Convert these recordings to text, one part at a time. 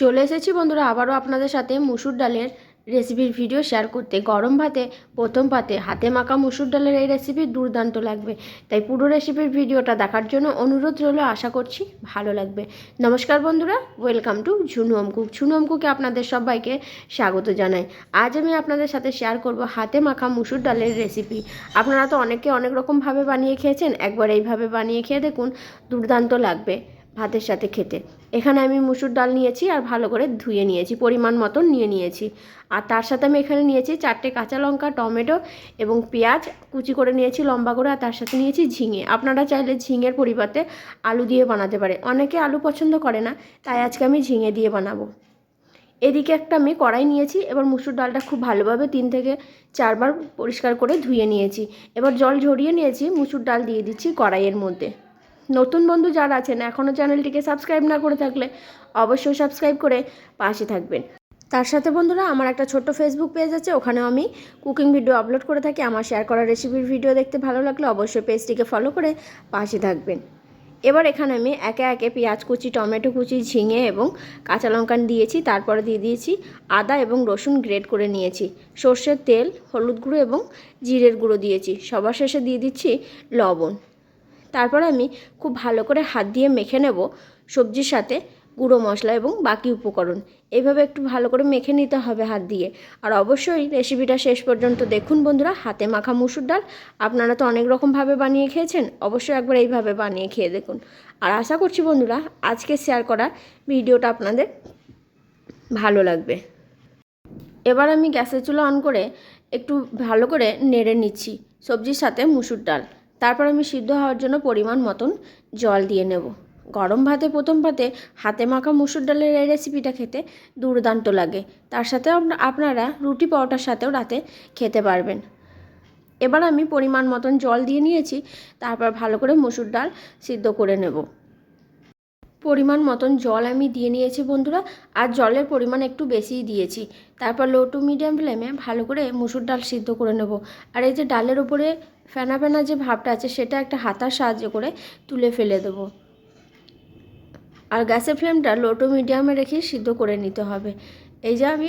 চলে এসেছি বন্ধুরা, আবারও আপনাদের সাথে মুসুর ডালের রেসিপির ভিডিও শেয়ার করতে। গরম ভাতে, প্রথম ভাতে, হাতে মাখা মুসুর ডালের এই রেসিপি দুর্দান্ত লাগবে। তাই পুরো রেসিপির ভিডিওটা দেখার জন্য অনুরোধ রইল, আশা করছি ভালো লাগবে। নমস্কার বন্ধুরা ওয়েলকাম টু ঝুনু অমকুক ঝুনু অমকুকে আপনাদের সবাইকে স্বাগত জানাই। আজ আমি আপনাদের সাথে শেয়ার করব হাতে মাখা মুসুর ডালের রেসিপি আপনারা তো অনেকে অনেক রকমভাবে বানিয়ে খেয়েছেন, একবার এইভাবে বানিয়ে খেয়ে দেখুন, দুর্দান্ত লাগবে। ভাতের সাথে খেতে। এখানে আমি মুসুর ডাল নিয়েছি আর ভালো করে ধুয়ে নিয়েছি, পরিমাণ মতন নিয়ে নিয়েছি। আর তার সাথে আমি এখানে নিয়েছি চারটে কাঁচা লঙ্কা, টমেটো এবং পেঁয়াজ। কুচি করে নিয়েছি লম্বা করে আর তার সাথে নিয়েছি ঝিঙে। আপনারা চাইলে ঝিঙের পরিবর্তে আলু দিয়ে বানাতে পারে। অনেকে আলু পছন্দ করে না, তাই আজকে আমি ঝিঙে দিয়ে বানাবো। এদিকে একটা আমি কড়াই নিয়েছি, এবার মুসুর ডালটা খুব ভালোভাবে তিন থেকে চারবার পরিষ্কার করে ধুয়ে নিয়েছি। এবার জল ঝরিয়ে নিয়েছি, মুসুর ডাল দিয়ে দিচ্ছি কড়াইয়ের মধ্যে। নতুন বন্ধু যারা আছেন, এখনও চ্যানেলটিকে সাবস্ক্রাইব না করে থাকলে অবশ্যই সাবস্ক্রাইব করে পাশে থাকবেন। তার সাথে বন্ধুরা, আমার একটা ছোট্ট ফেসবুক পেজ আছে, ওখানেও আমি কুকিং ভিডিও আপলোড করে থাকি। আমার শেয়ার করা রেসিপির ভিডিও দেখতে ভালো লাগলে অবশ্যই পেজটিকে ফলো করে পাশে থাকবেন। এবার এখানে আমি একে একে পেঁয়াজ কুচি, টমেটো কুচি, ঝিঙে এবং কাঁচা লঙ্কা দিয়েছি। তারপরে দিয়ে দিয়েছি আদা এবং রসুন গ্রেট করে নিয়েছি। সর্ষের তেল, হলুদ গুঁড়ো এবং জিরের গুঁড়ো দিয়েছি। সবার শেষে দিয়ে দিচ্ছি লবণ। তারপর আমি খুব ভালো করে হাত দিয়ে মেখে নেব সবজির সাথে গুঁড়ো মশলা এবং বাকি উপকরণ। এইভাবে একটু ভালো করে মেখে নিতে হবে হাত দিয়ে। আর অবশ্যই রেসিপিটা শেষ পর্যন্ত দেখুন বন্ধুরা, হাতে মাখা মুসুর ডাল। আপনারা তো অনেক রকমভাবে বানিয়ে খেয়েছেন, অবশ্যই একবার এইভাবে বানিয়ে খেয়ে দেখুন। আর আশা করছি বন্ধুরা, আজকে শেয়ার করা ভিডিওটা আপনাদের ভালো লাগবে। এবার আমি গ্যাসের চুলা অন করে একটু ভালো করে নেড়ে নিচ্ছি সবজির সাথে মুসুর ডাল। তারপর আমি সিদ্ধ হওয়ার জন্য পরিমাণ মতন জল দিয়ে নেব। গরম ভাতে, প্রথম ভাতে হাতে মাখা মুসুর ডালের এই রেসিপিটা খেতে দুর্দান্ত লাগে। তার সাথে আপনারা রুটি পরোটার সাথেও রাতে খেতে পারবেন। এবার আমি পরিমাণ মতন জল দিয়ে নিয়েছি, তারপর ভালো করে মুসুর ডাল সিদ্ধ করে নেব। পরিমাণ মতন জল আমি দিয়ে নিয়েছি বন্ধুরা, আর জলের পরিমাণ একটু বেশিই দিয়েছি। তারপর লো টু মিডিয়াম ফ্লেমে ভালো করে মুসুর ডাল সিদ্ধ করে নেব। আর এই যে ডালের ওপরে ফেনা ফেনা যে ভাবটা আছে, সেটা একটা হাতার সাহায্য করে তুলে ফেলে দেবো। আর গ্যাসের ফ্লেমটা লো টু মিডিয়ামে রেখে সিদ্ধ করে নিতে হবে। এই যে আমি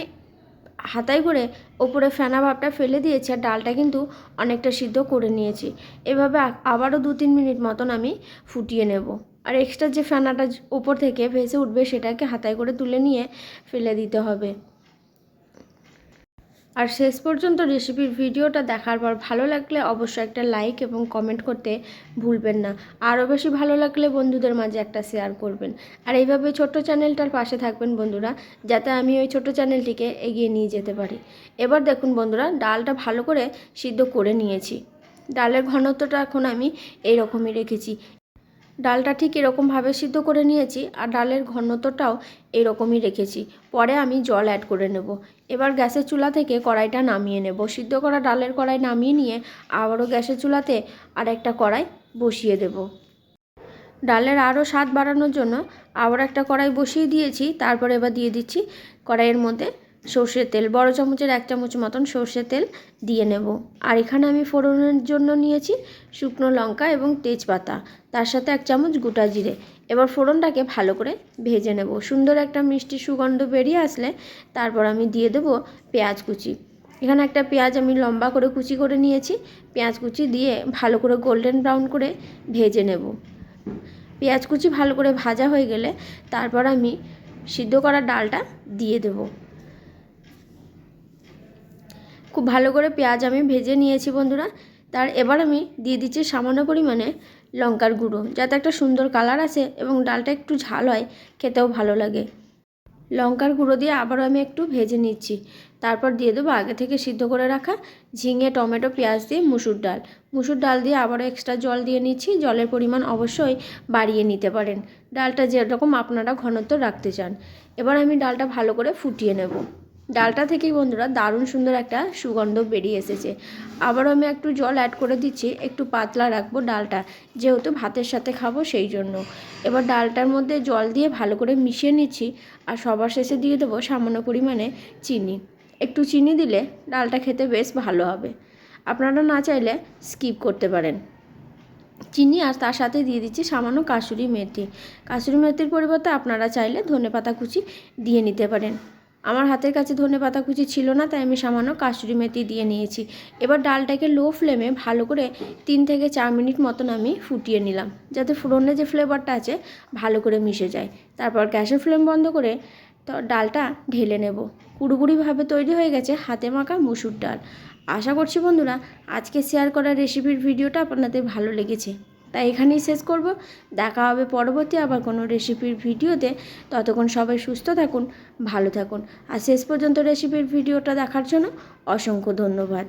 হাতায় করে ওপরে ফেনা ভাবটা ফেলে দিয়েছি আর ডালটা কিন্তু অনেকটা সিদ্ধ করে নিয়েছি। এভাবে আবারও দু তিন মিনিট মতন আমি ফুটিয়ে নেব। আর এক্সট্রা যে ফেনাটা ওপর থেকে ভেসে উঠবে, সেটাকে হাতায় করে তুলে নিয়ে ফেলে দিতে হবে। আর শেষ পর্যন্ত রেসিপির ভিডিওটা দেখার পর ভালো লাগলে অবশ্যই একটা লাইক এবং কমেন্ট করতে ভুলবেন না। আরও বেশি ভালো লাগলে বন্ধুদের মাঝে একটা শেয়ার করবেন। আর এইভাবে ছোট্ট চ্যানেলটার পাশে থাকবেন বন্ধুরা, যাতে আমি ওই ছোট চ্যানেলটিকে এগিয়ে নিয়ে যেতে পারি। এবার দেখুন বন্ধুরা, ডালটা ভালো করে সিদ্ধ করে নিয়েছি। ডালের ঘনত্বটা এখন আমি এইরকমই রেখেছি। ডালটা ঠিক এরকমভাবে সিদ্ধ করে নিয়েছি আর ডালের ঘনত্বটাও এরকমই রেখেছি। পরে আমি জল অ্যাড করে নেব। এবার গ্যাসের চুলা থেকে কড়াইটা নামিয়ে নেব। সিদ্ধ করা ডালের কড়াই নামিয়ে নিয়ে আবারও গ্যাসের চুলাতে আর একটা কড়াই বসিয়ে দেব। ডালের আরও স্বাদ বাড়ানোর জন্য আবার একটা কড়াই বসিয়ে দিয়েছি। তারপর এবার দিয়ে দিচ্ছি কড়াইয়ের মধ্যে সর্ষের তেল, বড় চামচের এক চামচ মতন সর্ষের তেল দিয়ে নেব। আর এখানে আমি ফোড়নের জন্য নিয়েছি শুকনো লঙ্কা এবং তেজপাতা, তার সাথে এক চামচ গোটা জিরে। এবার ফোড়নটাকে ভালো করে ভেজে নেব। সুন্দর একটা মিষ্টি সুগন্ধ বেরিয়ে আসলে তারপর আমি দিয়ে দেব পেঁয়াজ কুচি। এখানে একটা পেঁয়াজ আমি লম্বা করে কুচি করে নিয়েছি। পেঁয়াজ কুচি দিয়ে ভালো করে গোল্ডেন ব্রাউন করে ভেজে নেব। পেঁয়াজ কুচি ভালো করে ভাজা হয়ে গেলে তারপর আমি সিদ্ধ করা ডালটা দিয়ে দেবো। খুব ভালো করে পেঁয়াজ আমি ভেজে নিয়েছি বন্ধুরা। তার এবার আমি দিয়ে দিচ্ছি সামান্য পরিমাণে লঙ্কার গুঁড়ো, যাতে একটা সুন্দর কালার আসে এবং ডালটা একটু ঝাল হয়, খেতেও ভালো লাগে। লঙ্কার গুঁড়ো দিয়ে আবারও আমি একটু ভেজে নিচ্ছি। তারপর দিয়ে দেবো আগে থেকে সিদ্ধ করে রাখা ঝিঙে, টমেটো, পেঁয়াজ দিয়ে মুসুর ডাল। মুসুর ডাল দিয়ে আবারও এক্সট্রা জল দিয়ে নিচ্ছি, জলের পরিমাণ অবশ্যই বাড়িয়ে নিতে পারেন। ডালটা যেরকম আপনারা ঘনত্ব রাখতে চান। এবার আমি ডালটা ভালো করে ফুটিয়ে নেব। ডালটা থেকেই বন্ধুরা দারুণ সুন্দর একটা সুগন্ধ বেরিয়ে এসেছে। আবারও আমি একটু জল অ্যাড করে দিচ্ছি, একটু পাতলা রাখব ডালটা, যেহেতু ভাতের সাথে খাব সেই জন্য। এবার ডালটার মধ্যে জল দিয়ে ভালো করে মিশিয়ে নিচ্ছি, আর সবার শেষে দিয়ে দেবো সামান্য পরিমাণে চিনি। একটু চিনি দিলে ডালটা খেতে বেশ ভালো হবে। আপনারা না চাইলে স্কিপ করতে পারেন। চিনি আর তার সাথে দিয়ে দিচ্ছি সামান্য কাসুরি মেথি। কাসুরি মেথির পরিবর্তে আপনারা চাইলে ধনে পাতা কুচি দিয়ে নিতে পারেন। আমার হাতের কাছে ধনে পাতা কুচি ছিল না, তাই আমি সামান্য কাসুরি মেথি দিয়ে নিয়েছি। এবার ডালটাকে লো ফ্লেমে ভালো করে তিন থেকে চার মিনিট মতন আমি ফুটিয়ে নিলাম, যাতে ফোড়নের যে ফ্লেভারটা আছে ভালো করে মিশে যায়। তারপর গ্যাসের ফ্লেম বন্ধ করে তো ডালটা ঢেলে নেব। পুরোপুরিভাবে তৈরি হয়ে গেছে হাতে মাখা মুসুর ডাল। আশা করছি বন্ধুরা, আজকে শেয়ার করা রেসিপির ভিডিওটা আপনাদের ভালো লেগেছে। তাই এখানেই শেষ করব। দেখা হবে পরবর্তী আবার কোনো রেসিপির ভিডিওতে। ততক্ষণ সবাই সুস্থ থাকুন, ভালো থাকুন। আর শেষ পর্যন্ত রেসিপির ভিডিওটা দেখার জন্য অসংখ্য ধন্যবাদ।